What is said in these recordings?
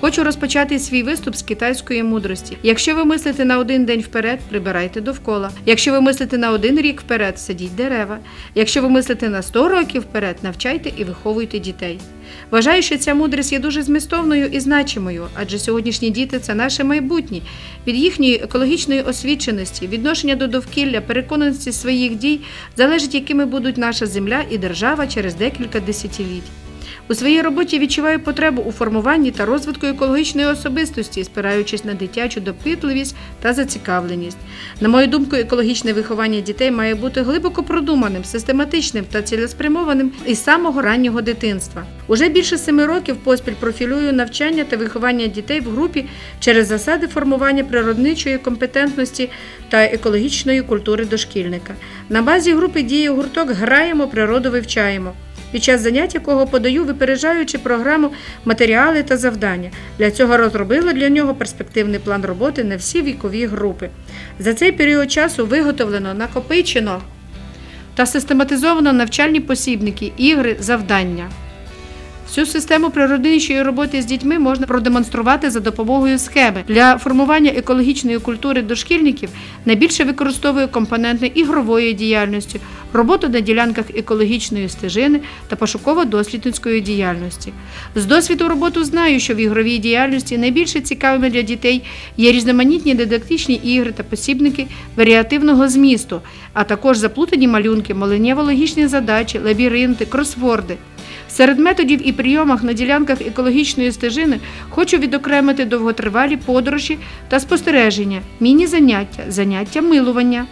Хочу розпочати свій виступ з китайської мудрості. Якщо ви мислите на один день вперед, прибирайте довкола. Якщо ви мислите на один рік вперед, садіть дерева. Якщо ви мислите на 100 років вперед, навчайте і виховуйте дітей. Вважаю, що ця мудрість є дуже змістовною і значимою, адже сьогоднішні діти це наше майбутнє. Від їхньої екологічної освіченості, відношення до довкілля, переконаності своїх дій залежить, якими будуть наша земля і держава через декілька десятиліть. У своїй роботі відчуваю потребу у формуванні та розвитку екологічної особистості, спираючись на дитячу допитливість та зацікавленість. На мою думку, екологічне виховання дітей має бути глибоко продуманим, систематичним та цілеспрямованим із самого раннього дитинства. Уже більше семи років поспіль профілюю навчання та виховання дітей в групі через засади формування природничої компетентності та екологічної культури дошкільника. На базі групи діє гурток Граємо, природу вивчаємо під час занять якого подаю, випереджаючи програму матеріали та завдання. Для цього розробила для нього перспективний план роботи на всі вікові групи. За цей період часу виготовлено, накопичено та систематизовано навчальні посібники, ігри, завдання. Цю систему природничої роботи з дітьми можна продемонструвати за допомогою схеми. Для формування екологічної культури дошкільників найбільше використовую компоненти ігрової діяльності, роботу на ділянках екологічної стежини та пошуково-дослідницької діяльності. З досвіду роботи знаю, що в ігровій діяльності найбільше цікавими для дітей є різноманітні дидактичні ігри та посібники варіативного змісту, а також заплутані малюнки, маленєво-логічні задачі, лабіринти, кросворди. Серед методів і прийомах на ділянках екологічної стежини хочу відокремити довготривалі подорожі та спостереження, міні-заняття, заняття милування.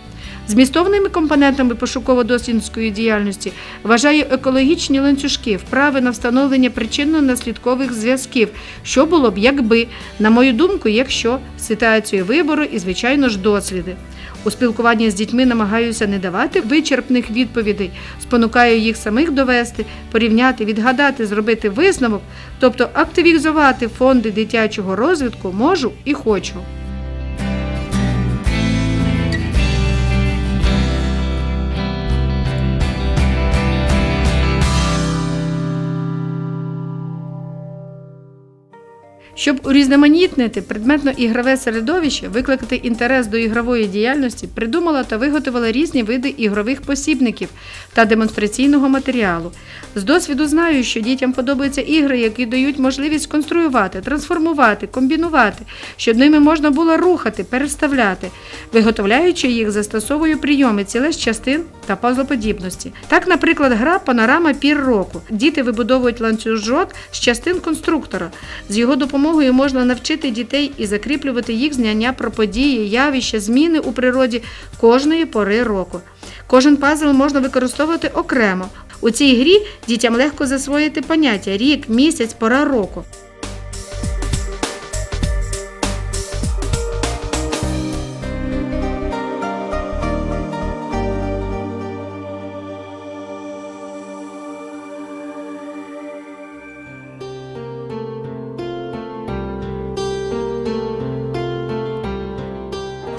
Змістовними компонентами пошуково-дослідницької діяльності вважаю екологічні ланцюжки, вправи на встановлення причинно-наслідкових зв'язків, що було б якби, на мою думку, якщо ситуацію вибору і, звичайно ж, досліди. У спілкуванні з дітьми намагаюся не давати вичерпних відповідей, спонукаю їх самих довести, порівняти, відгадати, зробити висновок, тобто активізувати фонди дитячого розвитку можу і хочу. Щоб урізноманітнити предметно-ігрове середовище, викликати інтерес до ігрової діяльності, придумала та виготовила різні види ігрових посібників та демонстраційного матеріалу. З досвіду знаю, що дітям подобаються ігри, які дають можливість конструювати, трансформувати, комбінувати, щоб ними можна було рухати, переставляти. Виготовляючи їх, застосовую прийоми ціле з частин та пазлоподібності. Так, наприклад, гра Панорама пір року. Діти вибудовують ланцюжок з частин конструктора. З його допомогою можна навчити дітей і закріплювати їх знання про події, явища, зміни у природі кожної пори року. Кожен пазл можна використовувати окремо. У цій грі дітям легко засвоїти поняття рік, місяць, пора року.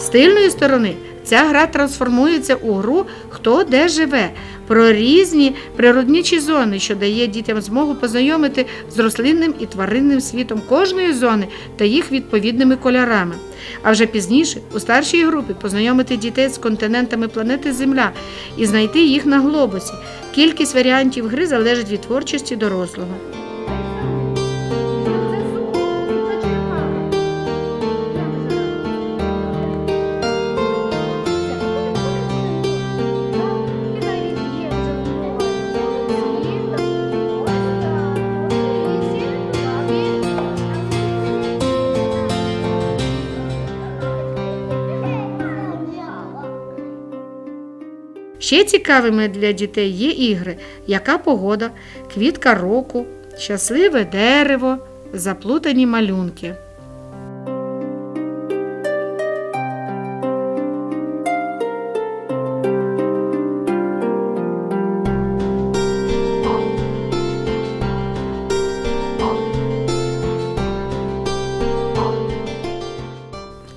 З тильної сторони ця гра трансформується у гру Хто де живе про різні природничі зони, що дає дітям змогу познайомити з рослинним і тваринним світом кожної зони та їх відповідними кольорами. А вже пізніше у старшій групі познайомити дітей з континентами планети Земля і знайти їх на глобусі. Кількість варіантів гри залежить від творчості дорослого. Ще цікавими для дітей є ігри, яка погода, квітка року, щасливе дерево, заплутані малюнки.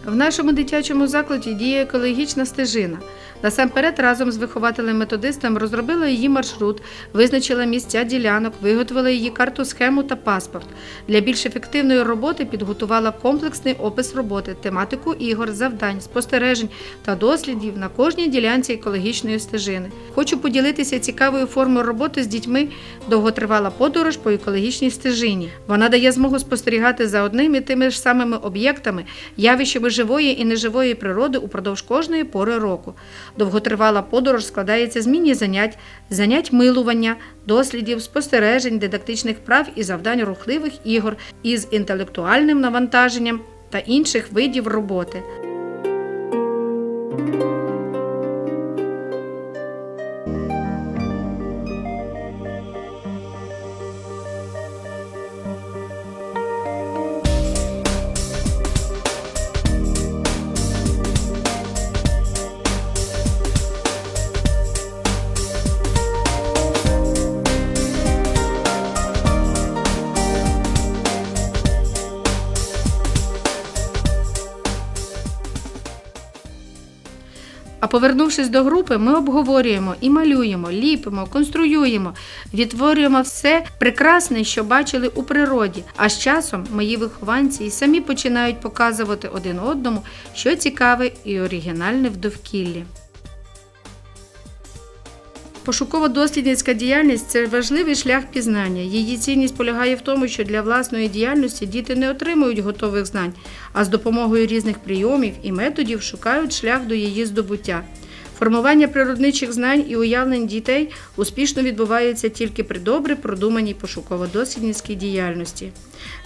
В нашому дитячому закладі діє екологічна стежина. Насамперед, разом з вихователем-методистом розробила її маршрут, визначила місця ділянок, виготовила її карту, схему та паспорт. Для більш ефективної роботи підготувала комплексний опис роботи, тематику ігор, завдань, спостережень та дослідів на кожній ділянці екологічної стежини. Хочу поділитися цікавою формою роботи з дітьми. Довготривала подорож по екологічній стежині. Вона дає змогу спостерігати за одними тими ж самими об'єктами, явищами живої і неживої природи упродовж кожної пори року. Довготривала подорож складається з міні-занять, занять милування, дослідів, спостережень, дидактичних прав і завдань рухливих ігор із інтелектуальним навантаженням та інших видів роботи. Повернувшись до групи, ми обговорюємо і малюємо, ліпимо, конструюємо, відтворюємо все прекрасне, що бачили у природі. А з часом мої вихованці і самі починають показувати один одному, що цікаве і оригінальне в довкіллі. Пошуково-дослідницька діяльність це важливий шлях пізнання. Її цінність полягає в тому, що для власної діяльності діти не отримують готових знань, а з допомогою різних прийомів і методів шукають шлях до її здобуття. Формування природничих знань і уявлень дітей успішно відбувається тільки при добре продуманій пошуково-дослідницькій діяльності.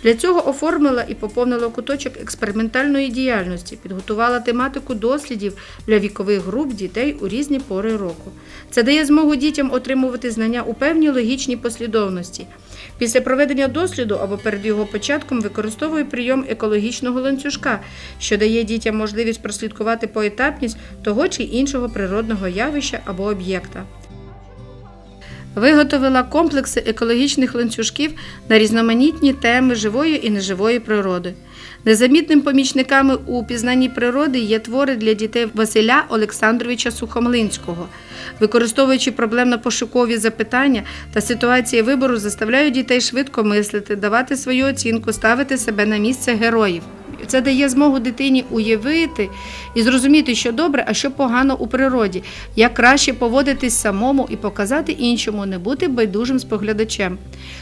Для цього оформила і поповнила куточок експериментальної діяльності, підготувала тематику дослідів для вікових груп дітей у різні пори року. Це дає змогу дітям отримувати знання у певній логічній послідовності. Після проведення досліду або перед його початком використовує прийом екологічного ланцюжка, що дає дітям можливість прослідкувати поетапність того чи іншого природного явища або об'єкта. Виготовила комплекси екологічних ланцюжків на різноманітні теми живої і неживої природи. Незамітним помічниками у пізнанні природи є твори для дітей Василя Олександровича Сухомлинського. Використовуючи проблемно-пошукові запитання та ситуації вибору, заставляють дітей швидко мислити, давати свою оцінку, ставити себе на місце героїв. Це дає змогу дитині уявити і зрозуміти, що добре, а що погано у природі, як краще поводитись самому і показати іншому, не бути байдужим споглядачем.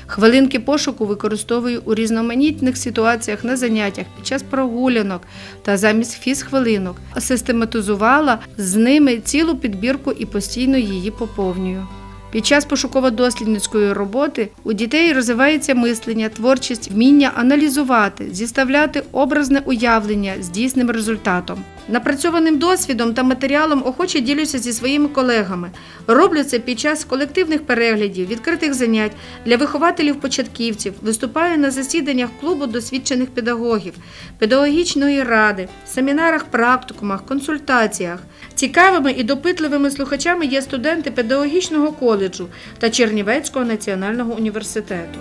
Хвилинки пошуку використовую у різноманітних ситуаціях на заняттях під час прогулянок та замість фіз-хвилинок. Систематизувала з ними цілу підбірку і постійно її поповнюю. Під час пошуково-дослідницької роботи у дітей розвивається мислення, творчість, вміння аналізувати, зіставляти образне уявлення з дійсним результатом. Напрацьованим досвідом та матеріалом охоче ділюся зі своїми колегами. Роблю це під час колективних переглядів, відкритих занять для вихователів-початківців, виступаю на засіданнях клубу досвідчених педагогів, педагогічної ради, семінарах, практикумах, консультаціях. Цікавими і допитливими слухачами є студенти педагогічного коледжу та Чернівецького національного університету.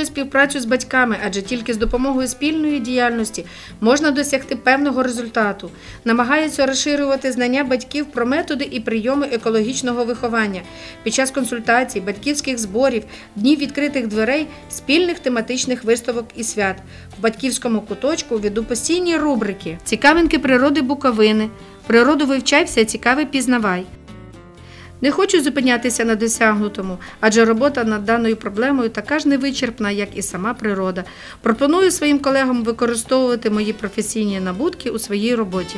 Дуже співпрацю з батьками, адже тільки з допомогою спільної діяльності можна досягти певного результату. Намагаються розширювати знання батьків про методи і прийоми екологічного виховання під час консультацій, батьківських зборів, днів відкритих дверей, спільних тематичних виставок і свят. В батьківському куточку веду постійні рубрики Цікавинки природи Буковини. Природу вивчай, все цікаве пізнавай. Не хочу зупинятися на досягнутому, адже робота над даною проблемою така ж невичерпна, як і сама природа. Пропоную своїм колегам використовувати мої професійні набутки у своїй роботі.